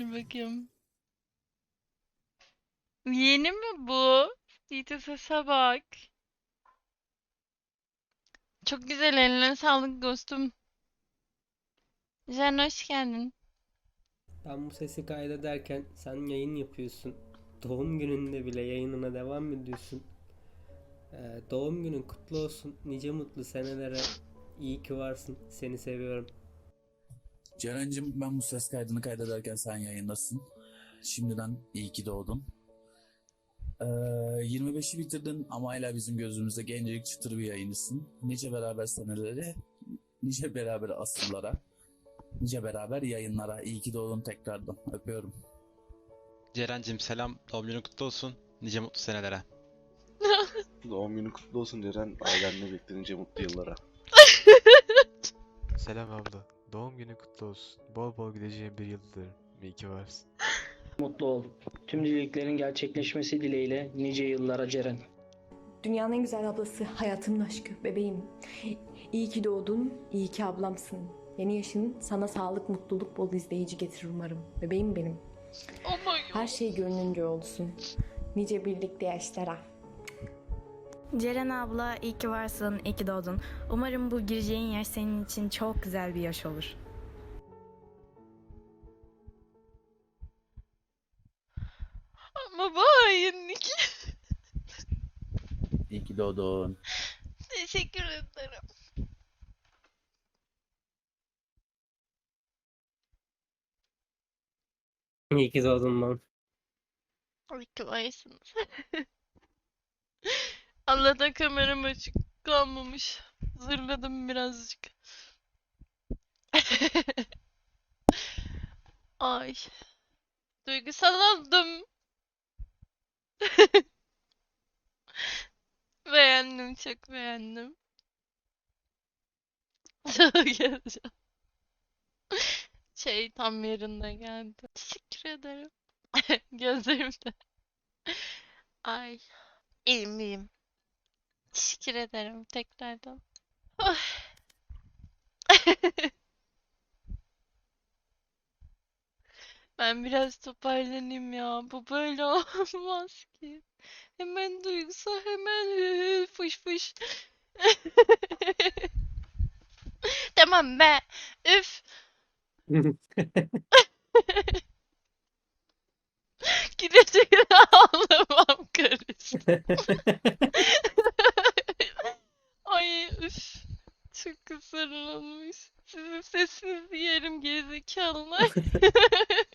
Dur bakayım. Yeni mi bu? Yiğit'e sese bak. Çok güzel eline sağlık dostum. Jen hoş geldin. Ben bu sesi kaydederken sen yayın yapıyorsun. Doğum gününde bile yayınına devam ediyorsun. Ee, doğum günün kutlu olsun. Nice mutlu senelere. İyi ki varsın. Seni seviyorum. Ceren'cim ben bu ses kaydını kaydederken sen yayındasın. Şimdiden iyi ki doğdun. Ee, 25'i bitirdin ama hala bizim gözümüzde gencecik çıtır bir yayıncısın. Nice beraber senelere, nice beraber asıllara, nice beraber yayınlara. İyi ki doğdun tekrardan. Öpüyorum. Ceren'cim selam. Doğum günün kutlu olsun. Nice mutlu senelere. Doğum günü kutlu olsun Ceren. Ailenle birlikte nice mutlu yıllara. Selam abla. Doğum günü kutlu olsun. Bol bol gideceğin bir yıldır. İyi ki varsın. Mutlu ol. Tüm dileklerin gerçekleşmesi dileğiyle nice yıllara Ceren. Dünyanın en güzel ablası, hayatımın aşkı, bebeğim. İyi ki doğdun, iyi ki ablamsın. Yeni yaşın sana sağlık, mutluluk, bol izleyici getirir umarım. Bebeğim benim. Oh my god. Her şey gönlünce olsun. Nice birlikte yaşlara. Ceren abla iyi ki varsın, iyi ki doğdun. Umarım bu gireceğin yaş senin için çok güzel bir yaş olur. Ama bu hainlik. İyi ki doğdun. Teşekkür ederim. İyi ki doğdun lan. İyi ki varsınız. Allah'tan kameram açık kalmamış. Zırladım birazcık. Ay. Duygusal oldum. Beğendim, çok beğendim. Güzel. Şey tam yerinde geldi. Teşekkür ederim. Gözlerimde. Ay. İyiyim iyiyim. Teşekkür ederim tekrardan. Oh. Ben biraz toparlanayım ya. Bu böyle olmaz ki. Hemen duygusal, hemen fış fış. Tamam be. Üf. Gidecek ağlamam karıştı. Ay üf. Olmuş. Sizin sesinizi yerim gerizekalılar.